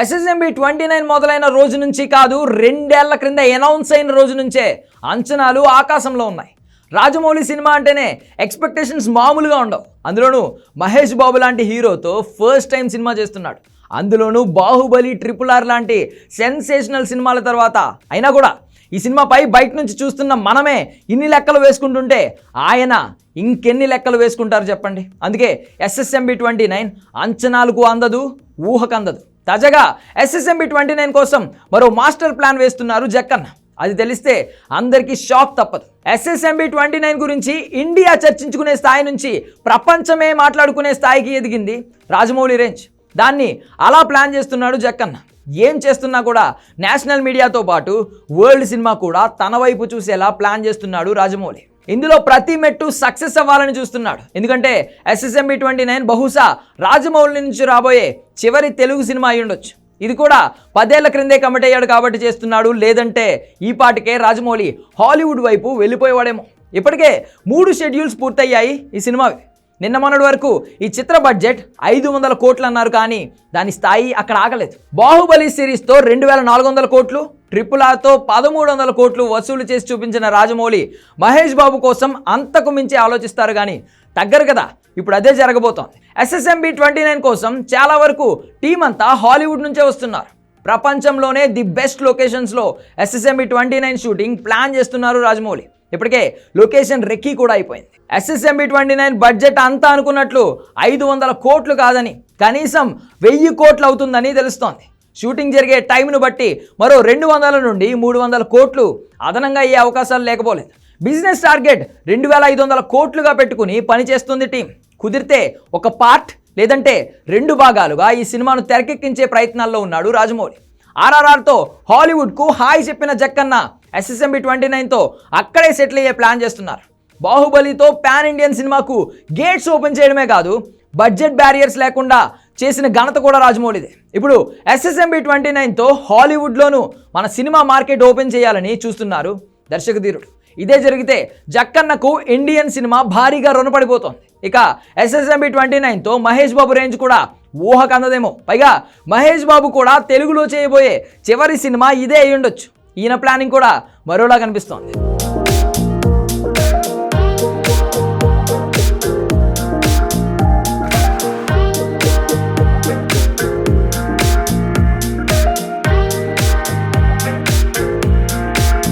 SSMB twenty nine మొదలైన రోజు నుంచి కాదు రెండేళ్ళ క్రింద అనౌన్స్ అయిన రోజు నుంచే అంచనాలు ఆకాశంలో ఉన్నాయి. రాజమౌళి సినిమా అంటేనే ఎక్స్పెక్టేషన్స్ మామూలుగా ఉండవు. అందులోనూ మహేష్ బాబు లాంటి హీరోతో ఫస్ట్ టైం సినిమా చేస్తున్నాడు. అందులోనూ బాహుబలి ట్రిపుల్ ఆర్ లాంటి సెన్సేషనల్ సినిమాల తర్వాత అయినా కూడా ఈ సినిమాపై బయట నుంచి చూస్తున్న మనమే ఇన్ని లెక్కలు వేసుకుంటుంటే ఆయన ఇంకెన్ని లెక్కలు వేసుకుంటారు చెప్పండి? అందుకే ఎస్ఎస్ఎంబి ట్వంటీ నైన్ అంచనాలకు అందదు ఊహకు అందదు. తాజాగా ఎస్ఎస్ఎంబి ట్వంటీ నైన్ కోసం మరో మాస్టర్ ప్లాన్ వేస్తున్నారు జక్కన్న అది తెలిస్తే అందరికీ షాక్ తప్పదు. ఎస్ఎస్ఎంబి ట్వంటీ నైన్ గురించి ఇండియా చర్చించుకునే స్థాయి నుంచి ప్రపంచమే మాట్లాడుకునే స్థాయికి ఎదిగింది రాజమౌళి రేంజ్. దాన్ని అలా ప్లాన్ చేస్తున్నాడు జక్కన్న ఏం చేస్తున్నా కూడా నేషనల్ మీడియాతో పాటు వరల్డ్ సినిమా కూడా తన వైపు చూసేలా ప్లాన్ చేస్తున్నాడు రాజమౌళి. ఇందులో ప్రతి మెట్టు సక్సెస్ అవ్వాలని చూస్తున్నాడు. ఎందుకంటే ఎస్ఎస్ఎంబి ట్వంటీ నైన్ బహుశా రాజమౌళి నుంచి రాబోయే చివరి తెలుగు సినిమా అయి ఉండొచ్చు. ఇది కూడా పదేళ్ళ క్రిందే కమిట్ అయ్యాడు కాబట్టి చేస్తున్నాడు లేదంటే ఈ పాటికే రాజమౌళి హాలీవుడ్ వైపు వెళ్ళిపోయేవాడేమో. ఇప్పటికే మూడు షెడ్యూల్స్ పూర్తయ్యాయి ఈ సినిమావి. నిన్న మొన్నటి వరకు ఈ చిత్ర బడ్జెట్ ఐదు వందల కోట్లు అన్నారు కానీ దాని స్థాయి అక్కడ ఆగలేదు. బాహుబలి సిరీస్తో రెండు వేల నాలుగు వందల కోట్లు ట్రిపుల్ ఆర్తో పదమూడు వందల కోట్లు వసూలు చేసి చూపించిన రాజమౌళి మహేష్ బాబు కోసం అంతకు మించి ఆలోచిస్తారు కానీ తగ్గరు కదా. ఇప్పుడు అదే జరగబోతోంది. ఎస్ఎస్ఎంబి ట్వంటీ నైన్ కోసం చాలా వరకు టీం అంతా హాలీవుడ్ నుంచే వస్తున్నారు. ప్రపంచంలోనే the best లొకేషన్స్లో SSMB twenty nine shooting plan చేస్తున్నారు రాజమౌళి. ఇప్పటికే లొకేషన్ రెక్కీ కూడా అయిపోయింది. ఎస్ఎస్ఎంబి ట్వంటీ నైన్ బడ్జెట్ అంతా అనుకున్నట్లు ఐదు వందల కోట్లు కాదని కనీసం వెయ్యి కోట్లు అవుతుందని తెలుస్తోంది. షూటింగ్ జరిగే టైంను బట్టి మరో రెండు వందల నుండి మూడు వందల కోట్లు అదనంగా అయ్యే అవకాశాలు లేకపోలేదు. బిజినెస్ టార్గెట్ రెండు వేల ఐదు వందల కోట్లుగా పెట్టుకుని పనిచేస్తుంది టీం. కుదిరితే ఒక పార్ట్ లేదంటే రెండు భాగాలుగా ఈ సినిమాను తెరకెక్కించే ప్రయత్నాల్లో ఉన్నాడు రాజమౌళి. ఆర్ఆర్ఆర్తో హాలీవుడ్కు హాయ్ చెప్పిన జక్కన్న ఎస్ఎస్ఎంబి ట్వంటీ నైన్తో అక్కడే సెటిల్ అయ్యే ప్లాన్ చేస్తున్నారు. బాహుబలితో పాన్ ఇండియన్ సినిమాకు గేట్స్ ఓపెన్ చేయడమే కాదు బడ్జెట్ బ్యారియర్స్ లేకుండా చేసిన ఘనత కూడా రాజమౌళిదే. ఇప్పుడు ఎస్ఎస్ఎంబి ట్వంటీ నైన్తో హాలీవుడ్లోనూ మన సినిమా మార్కెట్ ఓపెన్ చేయాలని చూస్తున్నారు దర్శక ధీరుడు. ఇదే జరిగితే జక్కన్నకు ఇండియన్ సినిమా భారీగా రుణపడిపోతోంది. ఇక ఎస్ఎస్ఎంబి ట్వంటీ నైన్తో మహేష్ బాబు రేంజ్ కూడా ఊహకు అందదేమో. పైగా మహేష్ బాబు కూడా తెలుగులో చేయబోయే చివరి సినిమా ఇదే అయ్యుండొచ్చు. ఈయన ప్లానింగ్ కూడా మరోలా కనిపిస్తోంది.